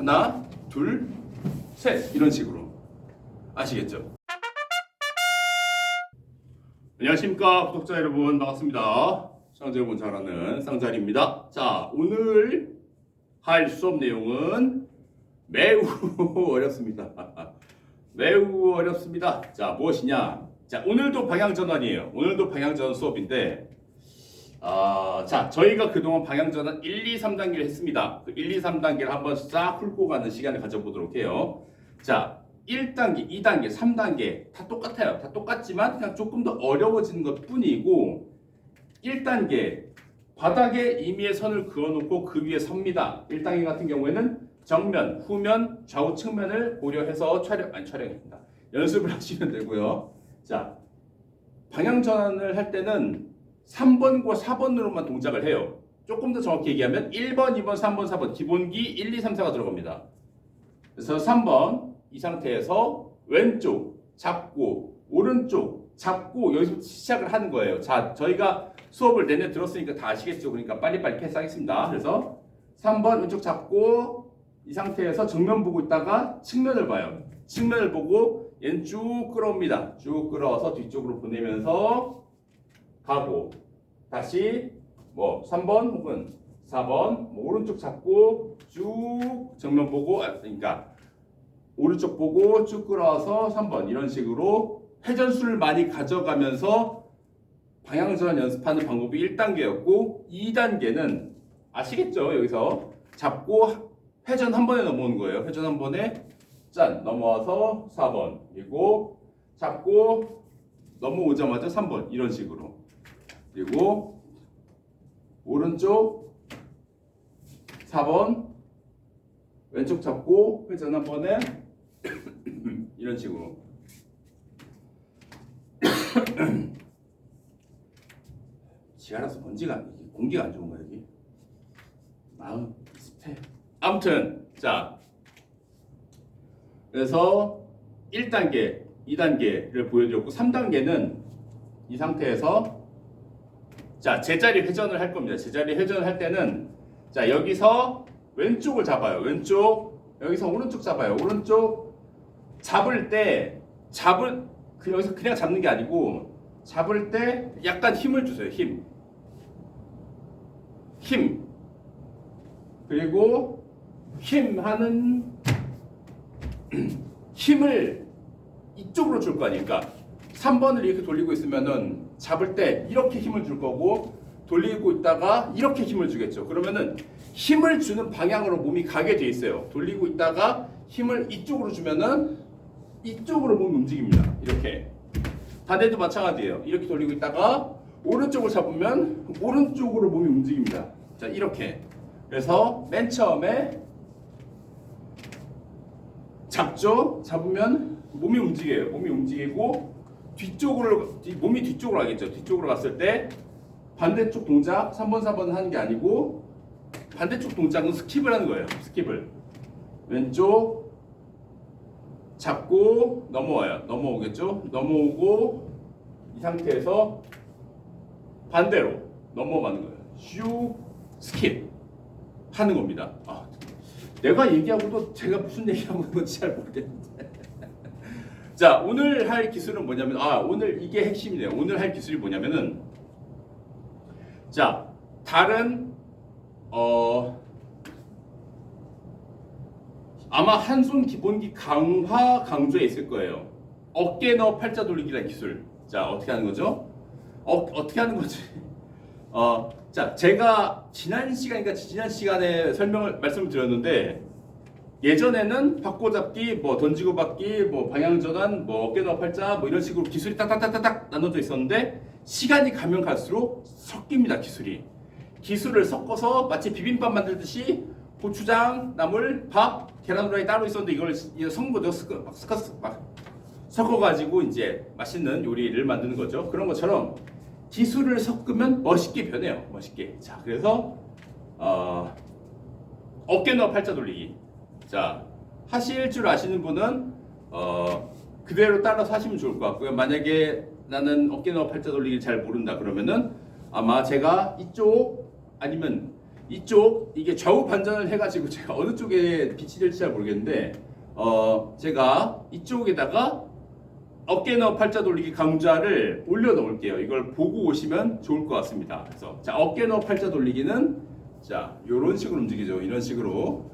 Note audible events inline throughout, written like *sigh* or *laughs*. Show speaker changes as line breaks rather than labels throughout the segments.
하나, 둘, 셋 이런 식으로 아시겠죠? 안녕하십니까 구독자 여러분 반갑습니다. 쌍자 여러분 잘 아는 쌍자리입니다. 자 오늘 할 수업 내용은 매우 *laughs* 어렵습니다. 매우 어렵습니다. 자 무엇이냐? 자 오늘도 방향 전환이에요. 오늘도 방향 전환 수업인데 아, 자, 저희가 그동안 방향전환 1, 2, 3단계를 했습니다. 그 1, 2, 3단계를 한번 싹 훑고 가는 시간을 가져보도록 해요. 자, 1단계, 2단계, 3단계 다 똑같아요. 다 똑같지만 그냥 조금 더 어려워지는 것 뿐이고 1단계 바닥에 임의의 선을 그어놓고 그 위에 섭니다. 1단계 같은 경우에는 정면, 후면, 좌우 측면을 고려해서 촬영, 아니 촬영입니다. 연습을 *laughs* 하시면 되고요. 자, 방향 전환을 할 때는 3번과 4번으로만 동작을 해요. 조금 더 정확히 얘기하면 1번, 2번, 3번, 4번 기본기 1, 2, 3, 4가 들어갑니다. 그래서 3번 이 상태에서 왼쪽 잡고 오른쪽 잡고 여기서 시작을 하는 거예요. 자, 저희가 수업을 내내 들었으니까 다 아시겠죠? 그러니까 빨리빨리 패스하겠습니다. 그래서 3번 왼쪽 잡고 이 상태에서 정면 보고 있다가 측면을 봐요. 측면을 보고 얘는 쭉 끌어옵니다. 쭉 끌어와서 뒤쪽으로 보내면서 가고 다시 뭐 3번 혹은 4번 뭐 오른쪽 잡고 쭉 정면 보고 아, 그러니까 오른쪽 보고 쭉 끌어와서 3번 이런 식으로 회전수를 많이 가져가면서 방향전환 연습하는 방법이 1단계였고 2단계는 아시겠죠? 여기서 잡고 회전 한 번에 넘어오는 거예요. 회전 한 번에 짠 넘어와서 4번 그리고 잡고 넘어오자마자 3번 이런 식으로 그리고 오른쪽 4번 왼쪽 잡고 회전 한 번에 *coughs* 이런 식으로. *coughs* 지하라서 먼지가 공기가 안 좋은 거야 여기 마음 습해. 아무튼 자. 그래서 1단계 2단계를 보여드렸고 3단계는 이 상태에서 자 제자리 회전을 할 겁니다. 제자리 회전을 할 때는 자 여기서 왼쪽을 잡아요. 왼쪽 여기서 오른쪽 잡아요. 오른쪽 잡을 때 잡을 그 여기서 그냥 잡는 게 아니고 잡을 때 약간 힘을 주세요. 힘. 힘. 그리고 힘 하는 *clears throat* 힘을 이쪽으로 줄 거 아닙니까? 3번을 이렇게 돌리고 있으면은 잡을 때 이렇게 힘을 줄 거고 돌리고 있다가 이렇게 힘을 주겠죠. 그러면은 힘을 주는 방향으로 몸이 가게 돼 있어요. 돌리고 있다가 힘을 이쪽으로 주면은 이쪽으로 몸이 움직입니다. 이렇게. 반대도 마찬가지예요. 이렇게 돌리고 있다가 오른쪽을 잡으면 오른쪽으로 몸이 움직입니다. 자, 이렇게. 그래서 맨 처음에 잡죠? 잡으면 몸이 움직여요. 몸이 움직이고 뒤쪽으로 뒤- 몸이 뒤쪽으로 가겠죠. 뒤쪽으로 갔을 때 반대쪽 동작 3번 4번 하는 게 아니고 반대쪽 동작은 스킵을 하는 거예요. 스킵을. 왼쪽 잡고 넘어와요. 넘어오겠죠? 넘어오고 이 상태에서 반대로 넘어가는 거예요. 슉 스킵 하는 겁니다. 아, 내가 얘기하고도 제가 무슨 얘기하고 있는지 잘 모르겠는데. 자, 오늘 할 기술은 뭐냐면 아, 오늘 이게 핵심이네요. 오늘 할 기술이 뭐냐면은 자, 다른 어 아마 한손 기본기 강화 강조에 있을 거예요. 어깨 넣어 팔자 돌리기라는 기술. 자, 어떻게 하는 거죠? 어, 어떻게 하는 거지? *laughs* 어, 자, 제가 지난 시간이니까 지난 시간에 설명을 말씀을 드렸는데 예전에는 바꿔잡기, 뭐 던지고 받기, 뭐 방향 전환, 뭐 어깨 넣어 팔자, 뭐 이런 식으로 기술이 딱딱딱딱딱 나눠져 있었는데 시간이 가면 갈수록 섞입니다 기술이. 기술을 섞어서 마치 비빔밥 만들듯이 고추장, 나물, 밥, 계란 후라이 따로 있었는데 이걸. 섞어, 막 섞었어, 막 섞어가지고 이제 맛있는 요리를 만드는 거죠. 그런 것처럼 기술을 섞으면 멋있게 변해요. 멋있게. 자, 그래서 어, 어깨 넣어 팔자 돌리기. 자, 하실 줄 아시는 분은 어, 그대로 따라서 하시면 좋을 것 같고요. 만약에 나는 어깨 넣어 팔자 돌리기 잘 모른다 그러면은 아마 제가 이쪽 아니면 이쪽 이게 좌우 반전을 해가지고 *laughs* 제가 어느 쪽에 빛이 될지 잘 모르겠는데 어 제가 이쪽에다가 어깨너 팔자 돌리기 강좌를 올려 놓을게요. 이걸 보고 오시면 좋을 것 같습니다. 그래서 자 어깨너 팔자 돌리기는 자 이런 식으로 움직이죠. 이런 식으로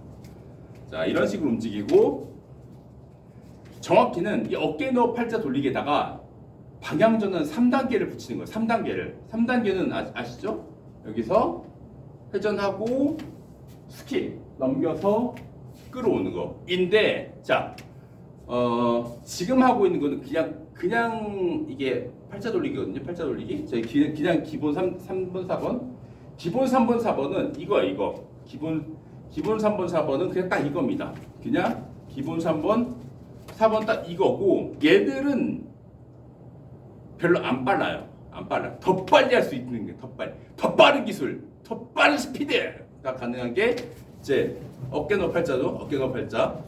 자 이런 식으로 움직이고 정확히는 이 어깨너 팔자 돌리기에다가 방향전환 3단계를 붙이는 거예요. 3단계를 3단계는 아, 아시죠? 여기서 회전하고 스킵 넘겨서 끌어오는 거 인데 자 어, 지금 하고 있는 거는 그냥 그냥 이게 팔자 돌리기거든요. 팔자 돌리기. 저희 기, 그냥 기본 3, 3번 4번. 기본 3번 4번은 이거야, 이거. 기본 기본 3번 4번은 그냥 딱 이겁니다. 그냥 기본 3번 4번 딱 이거고 얘들은 별로 안 빨라요. 안 빨라. 더 빨리 할 수 있는 게 더 빨리. 더 빠른 기술, 더 빠른 스피드가 가능한 게 이제 어깨 너 팔자죠. 어깨 너 팔자.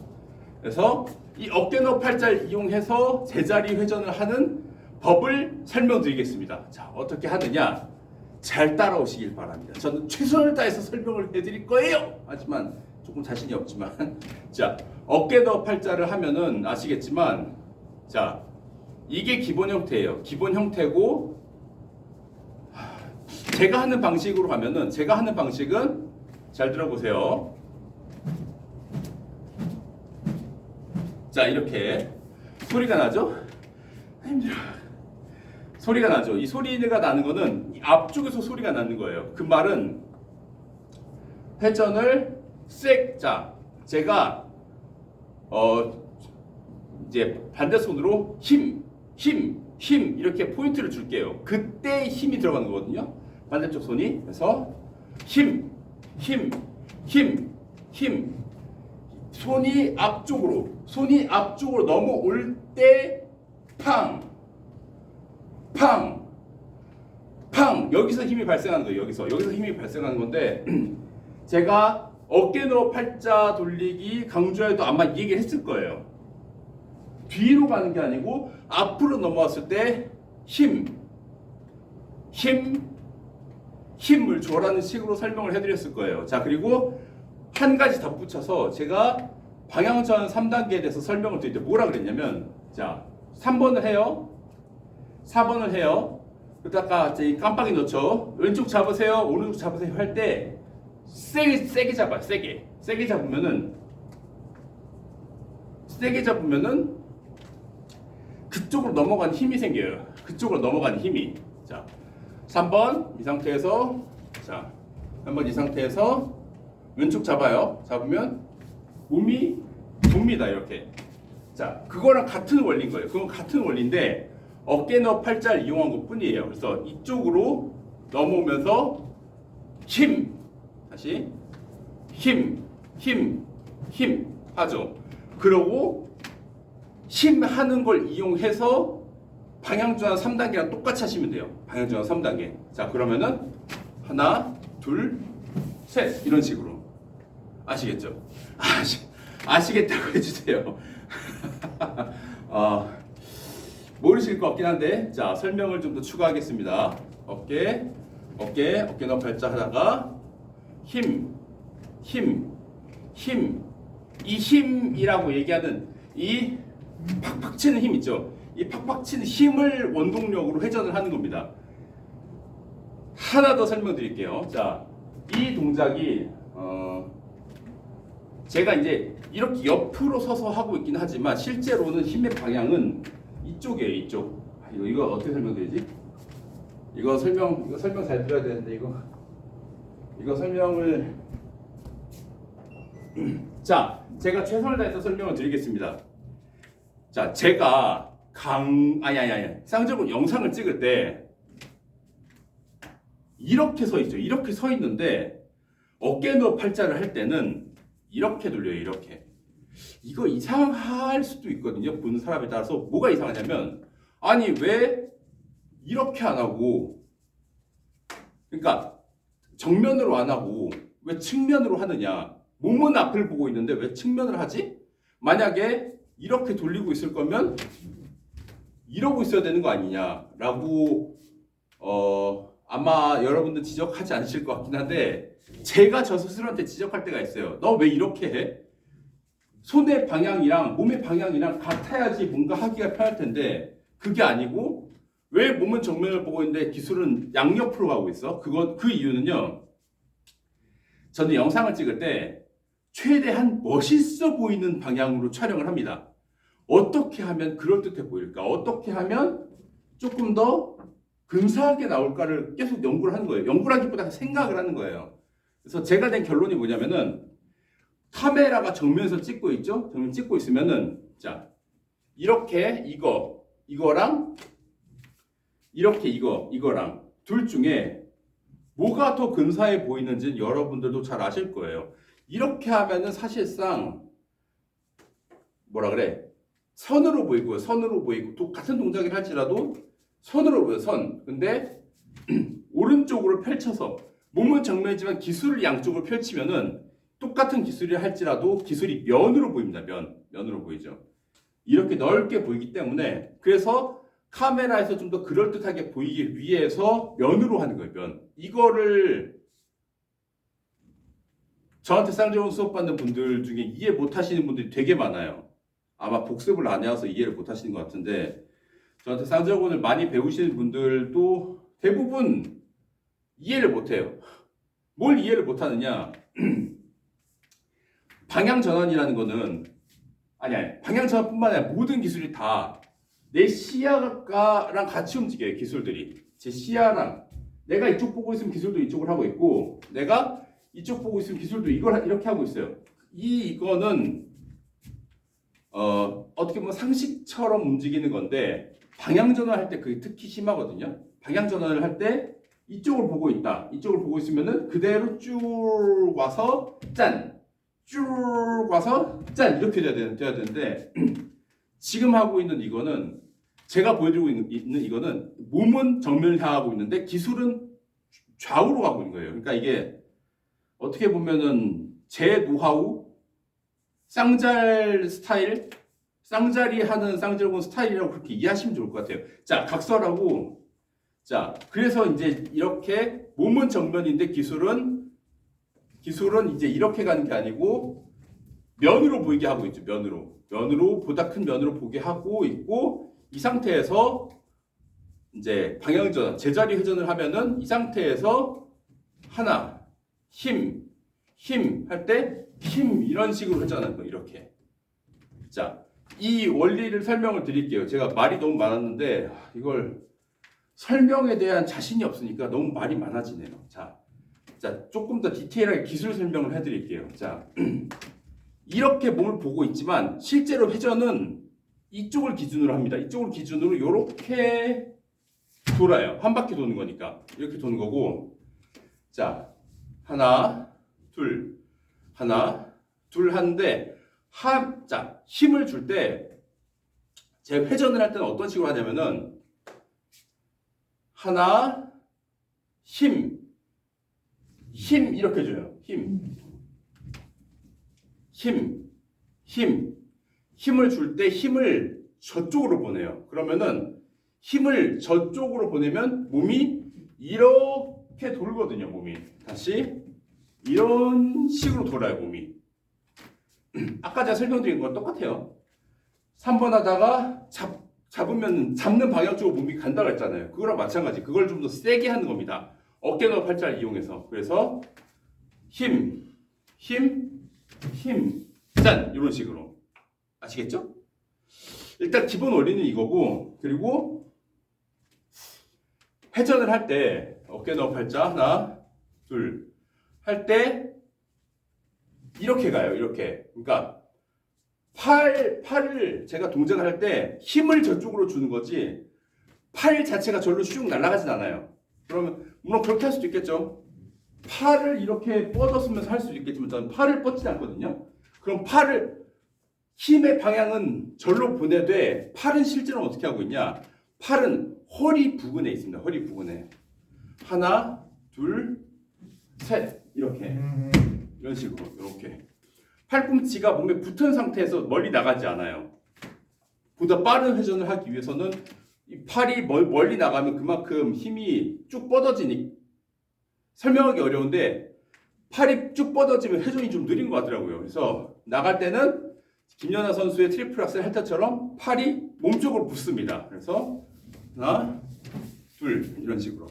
그래서 이 어깨 너 팔자를 이용해서 제자리 회전을 하는 법을 설명드리겠습니다. 자, 어떻게 하느냐? 잘 따라오시길 바랍니다. 저는 최선을 다해서 설명을 해드릴 거예요. 하지만 조금 자신이 없지만, *laughs* 자, 어깨너 팔자를 하면은 아시겠지만, 자, 이게 기본 형태예요. 기본 형태고, 하, 제가 하는 방식으로 가면은, 제가 하는 방식은 잘 들어보세요. 자 이렇게 소리가 나죠? 힘들어. 소리가 나죠. 이 소리가 나는 거는 이 앞쪽에서 소리가 나는 거예요. 그 말은 회전을 색. 자, 제가 어 이제 반대 손으로 힘, 힘, 힘 이렇게 포인트를 줄게요. 그때 힘이 들어가는 거거든요. 반대쪽 손이 그래서 힘, 힘, 힘, 힘. 손이 앞쪽으로 손이 앞쪽으로 넘어올 때 팡, 팡, 팡 여기서 힘이 발생하는 거예요. 여기서 여기서 힘이 발생하는 건데 *clears throat* 제가 어깨 너 팔자 돌리기 강조에도 아마 이 얘기를 했을 거예요. 뒤로 가는 게 아니고 앞으로 넘어왔을 때 힘, 힘, 힘을 줘라는 식으로 설명을 해드렸을 거예요. 자 그리고 한 가지 덧붙여서 제가 방향전 3단계에 대해서 설명을 드릴 때 뭐라 그랬냐면 자 3번을 해요 4번을 해요 그러다가 이제 깜빡이 넣죠 왼쪽 잡으세요 오른쪽 잡으세요 할 때 세게 세게 잡아요 세게 세게 잡으면은 세게 잡으면은 그쪽으로 넘어가는 힘이 생겨요 그쪽으로 넘어가는 힘이 자 3번 이 상태에서 자 3번 이 상태에서 왼쪽 잡아요. 잡으면 몸이 돕니다. 이렇게. 자, 그거랑 같은 원리인 거예요. 그건 같은 원리인데 어깨너 팔자를 이용한 것 뿐이에요. 그래서 이쪽으로 넘어오면서 힘 다시 힘, 힘, 힘 하죠. 그러고 힘 하는 걸 이용해서 방향전환 3단계랑 똑같이 하시면 돼요. 방향전환 3단계. 자, 그러면은 하나, 둘, 셋 이런 식으로. 아시겠죠? 아시, 아시겠다고 해주세요. *laughs* 어, 모르실 것 같긴 한데, 자, 설명을 좀 더 추가하겠습니다. 어깨, 어깨, 어깨 너 발자 하다가, 힘, 힘, 힘. 이 힘이라고 얘기하는 이 팍팍 치는 힘 있죠? 이 팍팍 치는 힘을 원동력으로 회전을 하는 겁니다. 하나 더 설명드릴게요. 자, 이 동작이, 어, 제가 이제 이렇게 옆으로 서서 하고 있긴 하지만 실제로는 힘의 방향은 이쪽이에요, 이쪽. 아, 이거 이거 어떻게 설명드리지? 이거 설명 이거 설명 잘 들어야 되는데 이거 이거 설명을 *clears throat* 자, 제가 최선을 다해서 설명을 드리겠습니다. 자, 제가 강 아니 아니 아니 쌍절곤 영상을 찍을 때 이렇게 서 있죠. 이렇게 서 있는데 어깨 너 팔자를 할 때는 이렇게 돌려요, 이렇게. 이거 이상할 수도 있거든요. 보는 사람에 따라서 뭐가 이상하냐면 아니 왜 이렇게 안 하고 그러니까 정면으로 안 하고 왜 측면으로 하느냐? 몸은 앞을 보고 있는데 왜 측면을 하지? 만약에 이렇게 돌리고 있을 거면 이러고 있어야 되는 거 아니냐라고 어 아마 여러분들 지적하지 않으실 것 같긴 한데 제가 저 스스로한테 지적할 때가 있어요. 너 왜 이렇게 해? 손의 방향이랑 몸의 방향이랑 같아야지 뭔가 하기가 편할 텐데 그게 아니고 왜 몸은 정면을 보고 있는데 기술은 양옆으로 가고 있어? 그거 그 이유는요. 저는 영상을 찍을 때 최대한 멋있어 보이는 방향으로 촬영을 합니다. 어떻게 하면 그럴듯해 보일까? 어떻게 하면 조금 더 근사하게 나올까를 계속 연구를 하는 거예요. 연구라기보다 생각을 하는 거예요. 그래서 제가 낸 결론이 뭐냐면은 카메라가 정면에서 찍고 있죠? 정면 찍고 있으면은 자 이렇게 이거 이거랑 이렇게 이거 이거랑 둘 중에 뭐가 더 근사해 보이는지는 여러분들도 잘 아실 거예요. 이렇게 하면은 사실상 뭐라 그래 선으로 보이고 선으로 보이고 또 같은 동작을 할지라도 선으로 보여 선. 근데 *clears throat* 오른쪽으로 펼쳐서 몸은 정면이지만 기술을 양쪽으로 펼치면은 똑같은 기술을 할지라도 기술이 면으로 보입니다. 면 면으로 보이죠. 이렇게 넓게 보이기 때문에 그래서 카메라에서 좀 더 그럴듯하게 보이기 위해서 면으로 하는 거예요. 면 이거를 저한테 쌍꺼풀 수업 받는 분들 중에 이해 못 하시는 분들이 되게 많아요. 아마 복습을 안 해와서 이해를 못 하시는 것 같은데 저한테 쌍절곤을 많이 배우시는 분들도 대부분 이해를 못 해요. 뭘 이해를 못 하느냐? 방향 전환이라는 거는 아니 아니 방향 전환뿐만 아니라 모든 기술이 다 내 시야랑 같이 움직여요 기술들이. 제 시야랑. 내가 이쪽 보고 있으면 기술도 이쪽을 하고 있고 내가 이쪽 보고 있으면 기술도 이걸 하- 이렇게 하고 있어요. 이 이거는 어 어떻게 보면 상식처럼 움직이는 건데 방향 전환할 때 그게 특히 심하거든요. 방향 전환을 할 때 이쪽을 보고 있다. 이쪽을 보고 있으면은 그대로 쭉 와서 짠 쭉 와서 짠 이렇게 돼야, 되는, 돼야 되는데 *clears throat* 지금 하고 있는 이거는 제가 보여드리고 있는, 있는 이거는 몸은 정면을 향하고 있는데 기술은 좌우로 가고 있는 거예요. 그러니까 이게 어떻게 보면은 제 노하우 쌍잘 스타일 쌍자리 하는 쌍절곤 스타일이라고 그렇게 이해하시면 좋을 것 같아요. 자 각설하고 자 그래서 이제 이렇게 몸은 정면인데 기술은 기술은 이제 이렇게 가는 게 아니고 면으로 보이게 하고 있죠. 면으로. 면으로 보다 큰 면으로 보게 하고 있고 이 상태에서 이제 방향 전환, 제자리 회전을 하면은 이 상태에서 하나 힘, 힘 할 때 힘 이런 식으로 회전하는 거 이렇게. 자, 이 원리를 설명을 드릴게요. 제가 말이 너무 많았는데 아, 이걸 설명에 대한 자신이 없으니까 너무 말이 많아지네요. 자, 자, 조금 더 디테일하게 기술 설명을 해드릴게요. 자, *clears throat* 이렇게 몸을 보고 있지만 실제로 회전은 이쪽을 기준으로 합니다. 이쪽을 기준으로 이렇게 돌아요. 한 바퀴 도는 거니까 이렇게 도는 거고, 자, 하나, 둘, 하나, 둘 하는데 한, 자, 힘을 줄 때 제가 회전을 할 때는 어떤 식으로 하냐면은 하나, 힘, 힘 이렇게 줘요. 힘. 힘. 힘. 힘을 줄 때 힘을 저쪽으로 보내요. 그러면은 힘을 저쪽으로 보내면 몸이 이렇게 돌거든요, 몸이. 다시 이런 식으로 돌아요, 몸이. *clears throat* 아까 제가 설명드린 건 똑같아요. 3번 하다가 잡, 잡으면 잡는 방향 쪽으로 몸이 간다고 했잖아요. 그거랑 마찬가지. 그걸 좀 더 세게 하는 겁니다. 어깨너 팔자를 이용해서 그래서 힘, 힘, 힘, 짠 이런 식으로 아시겠죠? 일단 기본 원리는 이거고 그리고 회전을 할 때 어깨너 팔자 하나, 둘 할 때 이렇게 가요. 이렇게 그러니까 팔 팔을 제가 동작을 할 때 힘을 저쪽으로 주는 거지 팔 자체가 절로 슉 날아가진 않아요. 그러면 물론 그렇게 할 수도 있겠죠. 팔을 이렇게 뻗었으면서 할 수도 있겠지만 저는 팔을 뻗지 않거든요. 그럼 팔을 힘의 방향은 절로 보내되 팔은 실제로 어떻게 하고 있냐? 팔은 허리 부근에 있습니다. 허리 부근에 하나, 둘, 셋 이렇게 이런 식으로 이렇게 팔꿈치가 몸에 붙은 상태에서 멀리 나가지 않아요. 보다 빠른 회전을 하기 위해서는 이 팔이 멀, 멀리 나가면 그만큼 힘이 쭉 뻗어지니 설명하기 어려운데 팔이 쭉 뻗어지면 회전이 좀 느린 것 같더라고요. 그래서 나갈 때는 김연아 선수의 트리플 악셀 할 때처럼 팔이 몸쪽으로 붙습니다. 그래서 하나, 둘 이런 식으로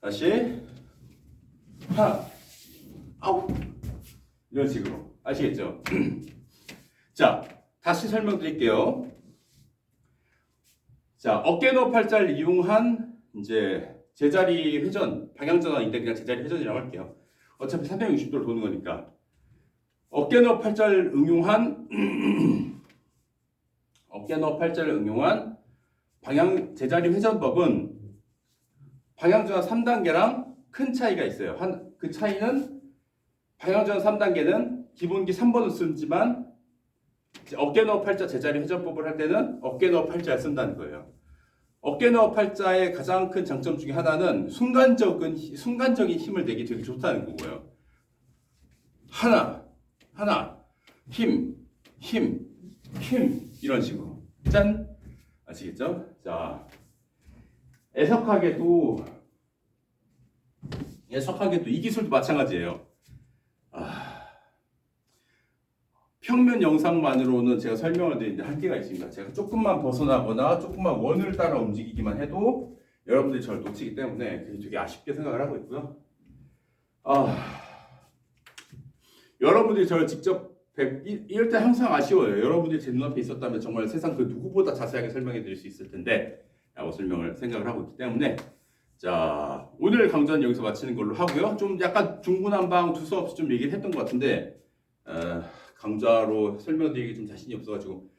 다시 하나, 아홉 이런 식으로 아시겠죠? *clears throat* 자, 다시 설명드릴게요. 자, 어깨너 팔자를 이용한 이제 제자리 회전, 방향 전환인데 그냥 제자리 회전이라고 할게요. 어차피 360도로 도는 거니까. 어깨너 팔자를 응용한 *clears throat* 어깨너 팔자를 응용한 방향 제자리 회전법은 방향 전환 3단계랑 큰 차이가 있어요. 한 그 차이는 방향 전환 3단계는 기본기 3번을 쓰지만 어깨너 팔자 제자리 회전법을 할 때는 어깨너 팔자를 쓴다는 거예요. 어깨너 팔자의 가장 큰 장점 중에 하나는 순간적인 순간적인 힘을 내기 되게 좋다는 거고요. 하나, 하나, 힘, 힘, 힘 이런 식으로 짠 아시겠죠? 자, 애석하게도 애석하게도 이 기술도 마찬가지예요. 아, 평면 영상만으로는 제가 설명을 드리는데 한계가 있습니다. 제가 조금만 벗어나거나 조금만 원을 따라 움직이기만 해도 여러분들이 저를 놓치기 때문에 되게 아쉽게 생각을 하고 있고요. 아, 여러분들이 저를 직접 뵙, 이- 이럴 때 항상 아쉬워요. 여러분들이 제 눈앞에 있었다면 정말 세상 그 누구보다 자세하게 설명해 드릴 수 있을 텐데 라고 설명을 생각을 하고 있기 때문에 자 오늘 강좌는 여기서 마치는 걸로 하고요. 좀 약간 중구난방 두서없이 좀 얘기를 했던 것 같은데 어, 강좌로 설명드리기 좀 자신이 없어가지고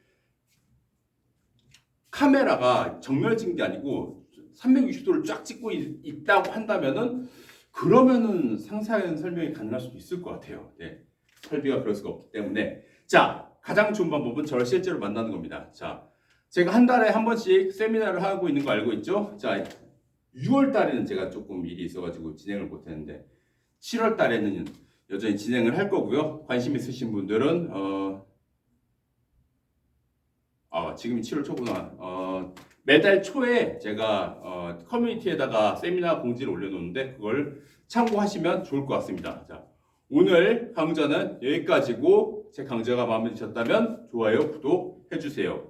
카메라가 정면 찍는 게 아니고 360도를 쫙 찍고 있, 있다고 한다면은 그러면은 상세한 설명이 가능할 수도 있을 것 같아요. 네. 설비가 그럴 수가 없기 때문에 자 가장 좋은 방법은 저를 실제로 만나는 겁니다. 자 제가 한 달에 한 번씩 세미나를 하고 있는 거 알고 있죠? 자 6월 달에는 제가 조금 일이 있어가지고 진행을 못했는데 7월 달에는 여전히 진행을 할 거고요. 관심 있으신 분들은 어, 아 지금이 7월 초구나. 어, 매달 초에 제가 어, 커뮤니티에다가 세미나 공지를 올려놓는데 그걸 참고하시면 좋을 것 같습니다. 자, 오늘 강좌는 여기까지고 제 강좌가 마음에 드셨다면 좋아요, 구독 해주세요.